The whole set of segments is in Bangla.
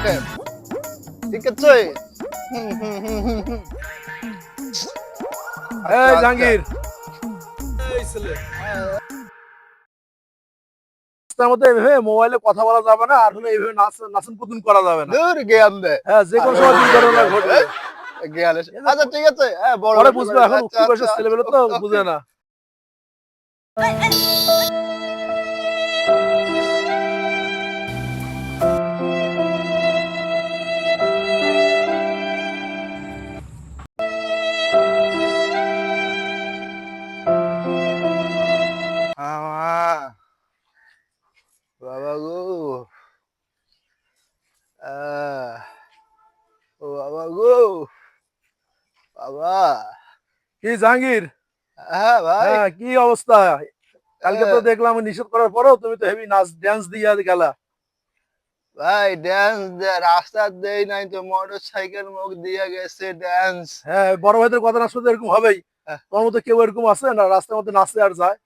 আছে। এই জাহাঙ্গীর। রাস্তার মধ্যে মোবাইলে কথা বলা যাবে না আর হলে এইভাবে নাচ নাচন কুতুন করা যাবে না। দূর জ্ঞান দে। হ্যাঁ যে কোনো সময় দুর্ঘটনা ঘটবে। আচ্ছা ঠিক আছে। হ্যাঁ বড় বুঝবে এখন আচ্ছা, আচ্ছা। ছেলেবেলে তো বুঝে না। আহ, বাবা গো। ও বাবা গো। বাবা। কি জাহাঙ্গীর? হ্যাঁ ভাই। হ্যাঁ কি অবস্থা? কালকে তো হ্যাঁ। দেখলাম নিষেধ করার পরেও তুমি তো হেভি নাচ ড্যান্স দিয়ে গেলা। ভাই ড্যান্স রাস্তা দেই নাই তো মোটর সাইকেল মুখ দিয়ে গেছে ড্যান্স হ্যাঁ বড় ভাইদের কথা না শুনতে এরকম হবেই। হ্যাঁ। তোমার মতো কেউ এরকম আছে? না রাস্তার মধ্যে নাচতে আর যায়?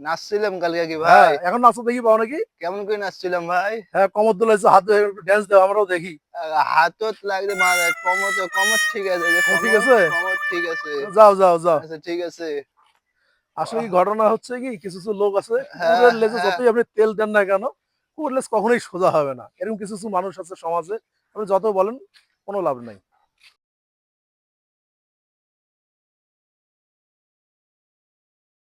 নাচছিলাম কালকে কি হ্যাঁ ভাই। এখন নাচতে দেখি পাও নাকি? কেমন করে নাচছিলাম ভাই? হ্যাঁ কমর দোলাইছে হাত ড্যান্স দেওয়া আমরাও দেখি। হাতত লাগছে মাথা কমর তো কমর ঠিক আছে ঠিক আছে? কমর ঠিক আছে। যাও যাও যাও। আচ্ছা ঠিক আছে। আসলে ঘটনা হচ্ছে কি কিছু কিছু লোক আছে হ্যাঁ, কুকুরের লেজে হ্যাঁ। যতই আপনি তেল দেন না কেন কুকুরের লেজ কখনোই সোজা হবে না। এরকম কিছু কিছু মানুষ আছে সমাজে আপনি যত বলেন কোনো লাভ নাই।